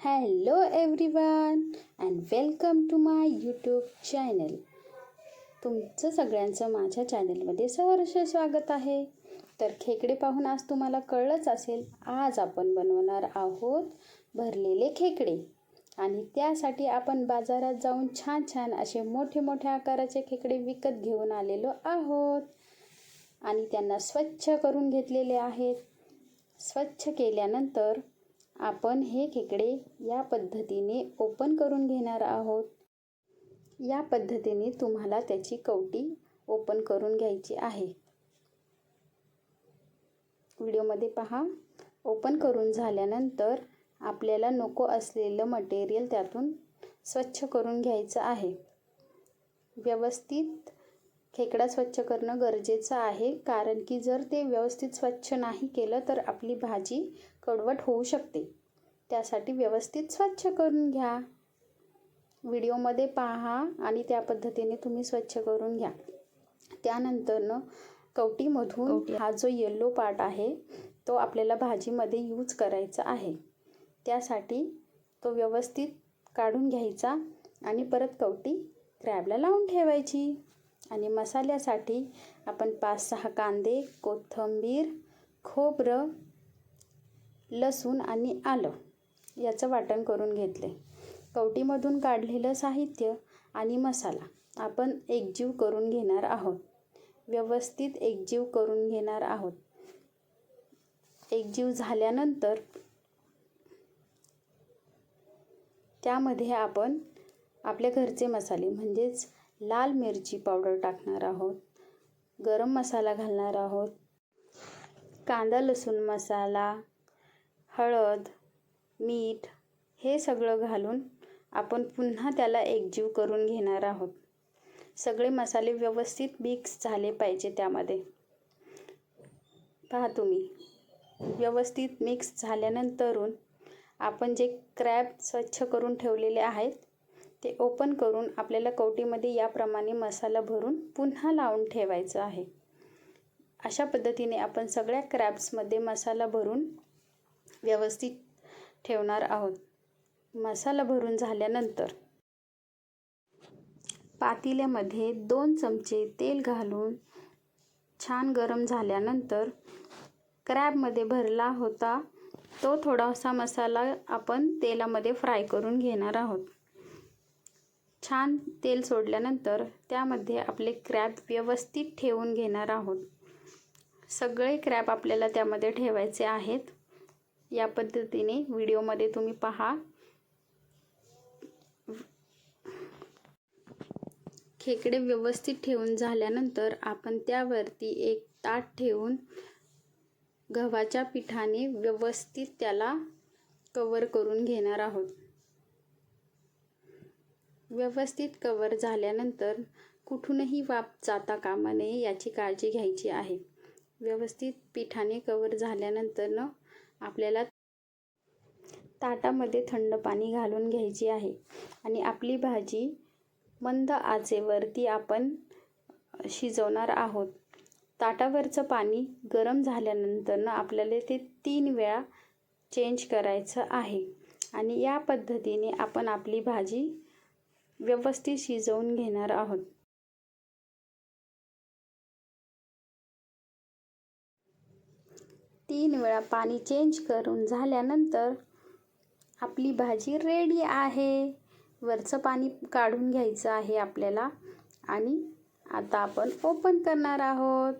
Hello everyone and welcome to my YouTube channel तुमचं सगळ्यांचं माझ्या चॅनलमध्ये सहर्ष स्वागत आहे. तर खेकडे पाहून आज तुम्हाला कळलंच असेल आज आपण बनवणार आहोत भरलेले खेकडे. आणि त्यासाठी आपण बाजारात जाऊन छान छान असे मोठे मोठे आकाराचे खेकडे विकत घेऊन आलेलो आहोत. आणि त्यांना स्वच्छ करून घेतलेले आहेत. स्वच्छ केल्यानंतर आपण हे खेकडे या पद्धतीने ओपन करून घेणार आहोत. या पद्धतीने तुम्हाला त्याची कवटी ओपन करून घ्यायची आहे. व्हिडिओमध्ये पहा. ओपन करून झाल्यानंतर आपल्याला नको असलेलं मटेरियल त्यातून स्वच्छ करून घ्यायचं आहे. व्यवस्थित खेकडा स्वच्छ करणं गरजेचं आहे. कारण की जर ते व्यवस्थित स्वच्छ नाही केलं तर आपली भाजी कडवट होऊ शकते. त्यासाठी व्यवस्थित स्वच्छ करून घ्या. व्हिडिओमध्ये पहा आणि त्या पद्धतीने तुम्ही स्वच्छ करून घ्या. त्यानंतरनं कवटीमधून हा जो येल्लो पार्ट आहे तो आपल्याला भाजीमध्ये यूज करायचा आहे. त्यासाठी तो व्यवस्थित काढून घ्यायचा आणि परत कवटी क्रॅबला लावून ठेवायची. आणि मसाल्यासाठी आपण पाच सहा कांदे कोथिंबीर खोबरं लसूण आणि आलं याचं वाटण करून घेतले. कवटीमधून काढलेलं साहित्य आणि मसाला आपण एकजीव करून घेणार आहोत. व्यवस्थित एकजीव करून घेणार आहोत. एकजीव झाल्यानंतर त्यामध्ये आपण आपल्या घरचे मसाले म्हणजेच लाल मिरची पावडर टाकणार आहोत. गरम मसाला घालणार आहोत. कांदा लसूण मसाला हळद मीठ हे सगळं घालून आपण पुन्हा त्याला एकजीव करून घेणार आहोत. सगळे मसाले व्यवस्थित मिक्स झाले पाहिजे त्यामध्ये. पहा तुम्ही व्यवस्थित मिक्स झाल्यानंतरून आपण जे क्रॅब स्वच्छ करून ठेवलेले आहेत ते ओपन करून आपल्याला कवटीमध्ये याप्रमाणे मसाला भरून पुन्हा लावून ठेवायचं आहे. अशा पद्धतीने आपण सगळ्या क्रॅब्समध्ये मसाला भरून व्यवस्थित ठेवणार आहोत. मसाला भरून झाल्यानंतर पातेल्यामध्ये दोन चमचे तेल घालून छान गरम झाल्यानंतर क्रॅबमध्ये भरला होता तो थोडासा मसाला आपण तेलामध्ये फ्राय करून घेणार आहोत. छान तेल सोडल्यानंतर त्यामध्ये आपले क्रॅब व्यवस्थित ठेवून घेणार आहोत. सगळे क्रॅब आपल्याला त्यामध्ये ठेवायचे आहेत. या पद्धतीने व्हिडिओमध्ये तुम्ही पहा. खेकडे व्यवस्थित ठेवून झाल्यानंतर आपण त्यावरती एक ताट ठेवून गव्हाच्या पिठाने व्यवस्थित त्याला कवर करून घेणार आहोत. व्यवस्थित कवर झाल्यानंतर कुठूनही वाफ जाता कामा नये याची काळजी घ्यायची आहे. व्यवस्थित पिठाने कवर झाल्यानंतरनं आपल्याला ताटामध्ये थंड पाणी घालून घ्यायची आहे आणि आपली भाजी मंद आचेवरती आपण शिजवणार आहोत. ताटावरचं पाणी गरम झाल्यानंतरनं आपल्याला ते तीन वेळा चेंज करायचं आहे आणि या पद्धतीने आपण आपली भाजी व्यवस्थित शिजवून घेणार आहोत. तीन वेळा पाणी चेंज करून झाल्यानंतर आपली भाजी रेडी आहे. वरचं पाणी काढून घ्यायचं आहे आपल्याला आणि आता आपण ओपन करणार आहोत.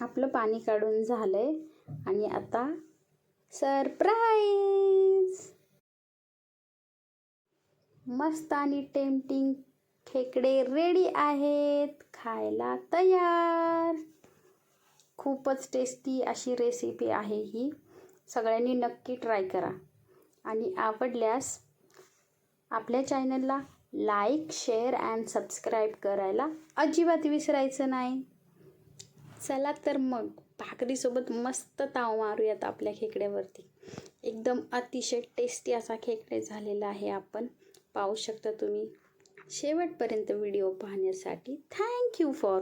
आपलं पाणी काढून झालं आहे आणि आता सरप्राईज! मस्त आणि टेम्पटिंग खेकडे रेडी आहेत खायला तयार. खूपच टेस्टी अशी रेसिपी आहे ही. सगळ्यांनी नक्की ट्राय करा. आणि आवडल्यास आपल्या चॅनलला लाईक शेअर अँड सबस्क्राईब करायला अजिबात विसरायचं नाही. चला तर मग. भाकरीसोबत मस्त ताव मारूयात आपल्या खेकड्यावरती. एकदम अतिशय टेस्टी असा खेकडे झालेला आहे आपण. पाहू शकता तुम्ही. शेवटपर्यंत व्हिडिओ पाहण्यासाठी थँक्यू फॉर